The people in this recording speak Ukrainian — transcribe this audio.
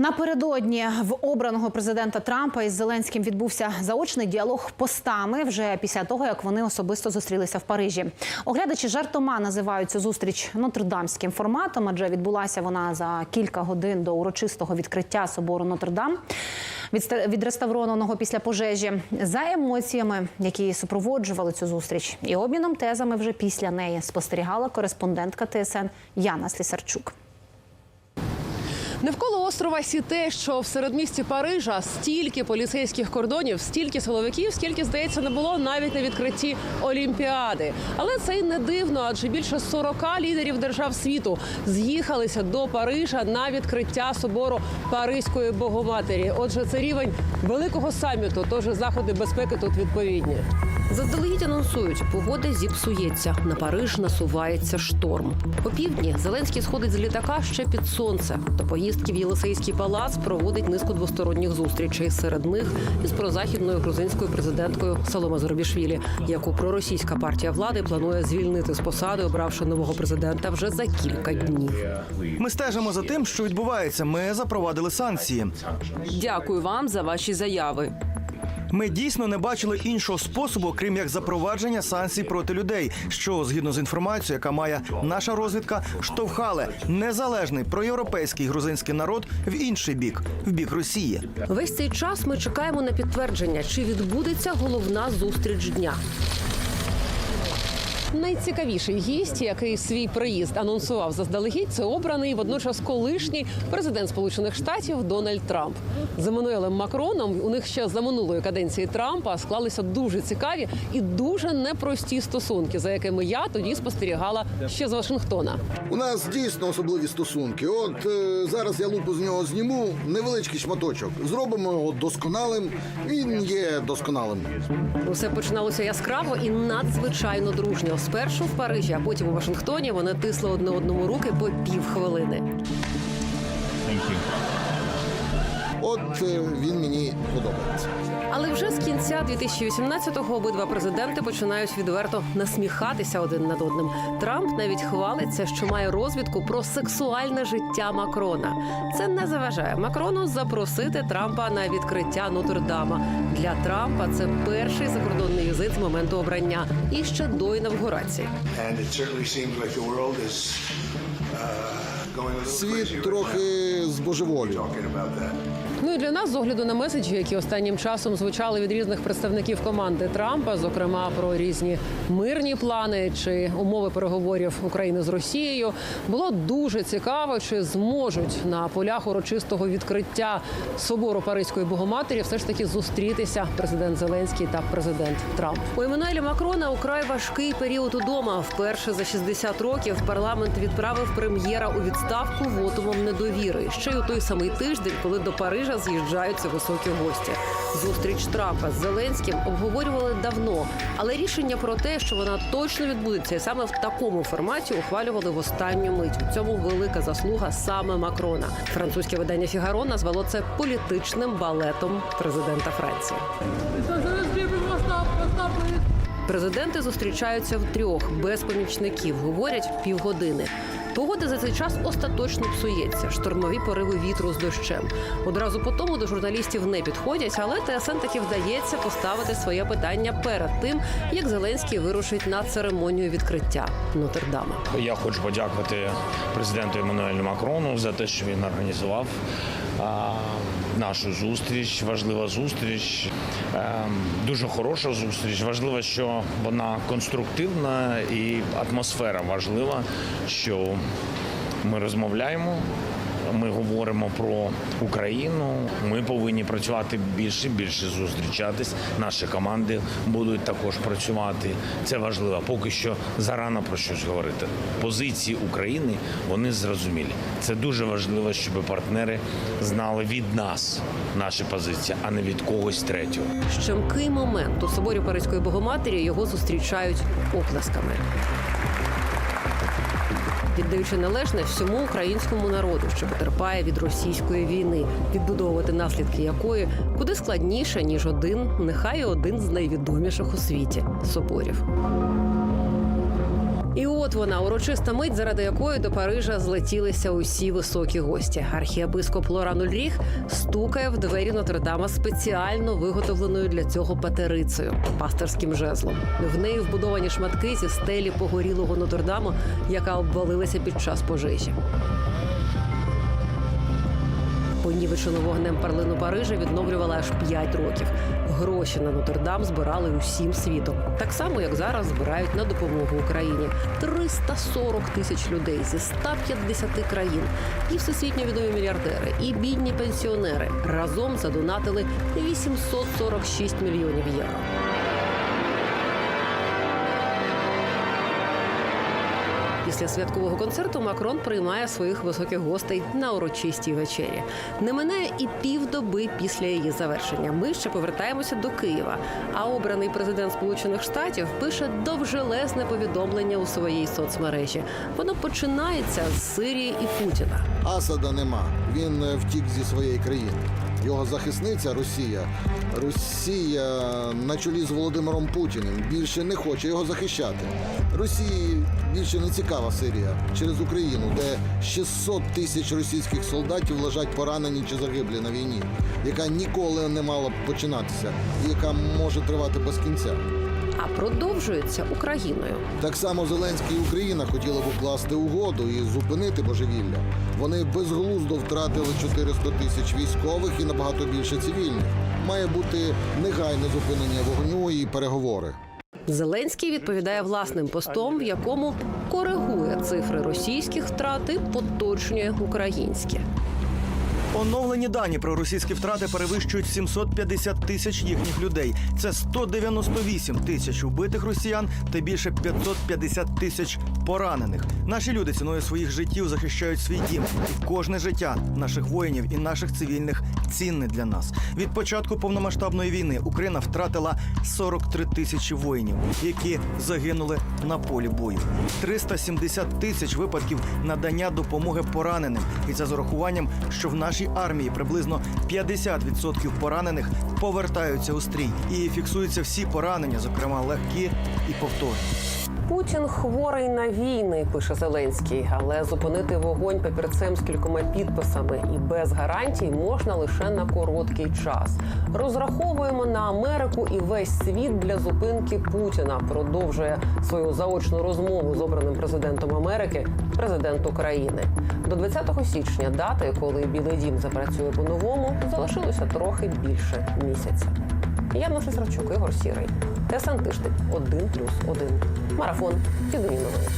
Напередодні в обраного президента Трампа із Зеленським відбувся заочний діалог постами вже після того, як вони особисто зустрілися в Парижі. Оглядачі жартома називають цю зустріч нотрдамським форматом, адже відбулася вона за кілька годин до урочистого відкриття собору Нотр-Дам, відреставрованого після пожежі, за емоціями, які супроводжували цю зустріч, і обміном тезами вже після неї спостерігала кореспондентка ТСН Яна Слісарчук. Навколо острова Сіте, що в середмісті Парижа, стільки поліцейських кордонів, стільки силовиків, скільки здається не було навіть на відкритті Олімпіади. Але це й не дивно, адже більше 40 лідерів держав світу з'їхалися до Парижа на відкриття собору Паризької Богоматері. Отже, це рівень великого саміту, тож заходи безпеки тут відповідні. Заздалегідь анонсують, погода зіпсується. На Париж насувається шторм. О півдні Зеленський сходить з літака ще під сонце. До поїздки в Єлисейський палац проводить низку двосторонніх зустрічей. Серед них із прозахідною грузинською президенткою Саломе Зоробішвілі, яку проросійська партія влади планує звільнити з посади, обравши нового президента вже за кілька днів. Ми стежимо за тим, що відбувається. Ми запровадили санкції. Дякую вам за ваші заяви. Ми дійсно не бачили іншого способу, крім як запровадження санкцій проти людей, що згідно з інформацією, яка має наша розвідка, штовхали незалежний проєвропейський грузинський народ в інший бік, в бік Росії. Весь цей час ми чекаємо на підтвердження, чи відбудеться головна зустріч дня. Найцікавіший гість, який свій приїзд анонсував заздалегідь, це обраний водночас колишній президент Сполучених Штатів Дональд Трамп. З Еммануелем Макроном у них ще за минулої каденції Трампа склалися дуже цікаві і дуже непрості стосунки, за якими я тоді спостерігала ще з Вашингтона. У нас дійсно особливі стосунки. От е, зараз я лупу з нього зніму невеличкий шматочок. Зробимо його досконалим. Він є досконалим. Усе починалося яскраво і надзвичайно дружньо. Спершу в Парижі, а потім у Вашингтоні вони тисли одне одному руки по півхвилини. От е, він мені подобається. Але вже з кінця 2018-го обидва президенти починають відверто насміхатися один над одним. Трамп навіть хвалиться, що має розвідку про сексуальне життя Макрона. Це не заважає Макрону запросити Трампа на відкриття Нотр-Дама. Для Трампа це перший закордонний візит з моменту обрання і ще до інавгурації. Uh, Світ трохи збожеволів. Ну і для нас, з огляду на меседжі, які останнім часом звучали від різних представників команди Трампа, зокрема про різні мирні плани чи умови переговорів України з Росією, було дуже цікаво, чи зможуть на полях урочистого відкриття собору Паризької Богоматері все ж таки зустрітися президент Зеленський та президент Трамп. У Еммануеля Макрона украй важкий період удома. Вперше за 60 років парламент відправив прем'єра у відставку вотумом недовіри. Ще й у той самий тиждень, коли до Парижа з'їжджаються високі гості. Зустріч Трампа з Зеленським обговорювали давно, але рішення про те, що вона точно відбудеться, і саме в такому форматі ухвалювали в останню мить. У цьому велика заслуга саме Макрона. Французьке видання Фігаро назвало це політичним балетом президента Франції. Президенти зустрічаються втрьох без помічників. Говорять півгодини. Погода за цей час остаточно псується. Штормові пориви вітру з дощем. Одразу по тому до журналістів не підходять, але ТСН таки вдається поставити своє питання перед тим, як Зеленський вирушить на церемонію відкриття Нотр-Дама. Я хочу подякувати президенту Еммануелю Макрону за те, що він організував нашу зустріч. Важлива зустріч, е, дуже хороша зустріч. Важливо, що вона конструктивна і атмосфера важлива, що ми розмовляємо. Ми говоримо про Україну. Ми повинні працювати більше, більше зустрічатись. Наші команди будуть також працювати. Це важливо. Поки що зарано про щось говорити. Позиції України вони зрозумілі. Це дуже важливо, щоб партнери знали від нас наші позиції, а не від когось третього. Щемкий момент у соборі Паризької Богоматері його зустрічають оплесками. Віддаючи належне всьому українському народу, що потерпає від російської війни, відбудовувати наслідки якої куди складніше ніж один, нехай один з найвідоміших у світі соборів. І от вона урочиста мить, заради якої до Парижа злетілися усі високі гості. Архієпископ Лоран Ульріх стукає в двері Нотр-Дама спеціально виготовленою для цього патерицею пасторським жезлом. В неї вбудовані шматки зі стелі погорілого Нотр-Даму, яка обвалилася під час пожежі. Понівечену вогнем перлину Парижа відновлювали аж 5 років. Гроші на Нотр-Дам збирали усім світом, так само як зараз збирають на допомогу Україні. 340 тисяч людей зі 150 країн, і всесвітньо відомі мільярдери, і бідні пенсіонери разом задонатили 846 мільйонів євро. Після святкового концерту Макрон приймає своїх високих гостей на урочистій вечері. Не минає і півдоби після її завершення. Ми ще повертаємося до Києва. А обраний президент Сполучених Штатів пише довжелезне повідомлення у своїй соцмережі. Воно починається з Сирії і Путіна. Асада нема. Він е, втік зі своєї країни. Його захисниця Росія. Росія на чолі з Володимиром Путіним більше не хоче його захищати. Росії більше не цікава Сирія через Україну, де 600 тисяч російських солдатів лежать поранені чи загиблі на війні, яка ніколи не мала б починатися, і яка може тривати без кінця. А продовжується Україною. Так само Зеленський і Україна хотіли б укласти угоду і зупинити божевілля. Вони безглуздо втратили 400 тисяч військових і набагато більше цивільних. Має бути негайне зупинення вогню і переговори. Зеленський відповідає власним постом, в якому коригує цифри російських втрат і поточнює українські. Оновлені дані про російські втрати перевищують 750 тисяч їхніх людей. Це 198 тисяч убитих росіян та більше 550 тисяч поранених. Наші люди ціною своїх життів захищають свій дім. І кожне життя наших воїнів і наших цивільних цінне для нас. Від початку повномасштабної війни Україна втратила 43 тисячі воїнів, які загинули на полі бою. 370 тисяч випадків надання допомоги пораненим. І це з урахуванням, що в нашій армії приблизно 50% поранених повертаються у стрій і фіксуються всі поранення, зокрема легкі і повторні. Путін хворий на війни, пише Зеленський, але зупинити вогонь папірцем з кількома підписами і без гарантій можна лише на короткий час. Розраховуємо на Америку і весь світ для зупинки Путіна. Продовжує свою заочну розмову з обраним президентом Америки, президент України. До 20 січня, дати, коли Білий Дім запрацює по-новому, залишилося трохи більше місяця. Я Маша Сравчук, Ігор Сірий. ТСН тиждень один плюс один. Марафон. Єдині новини.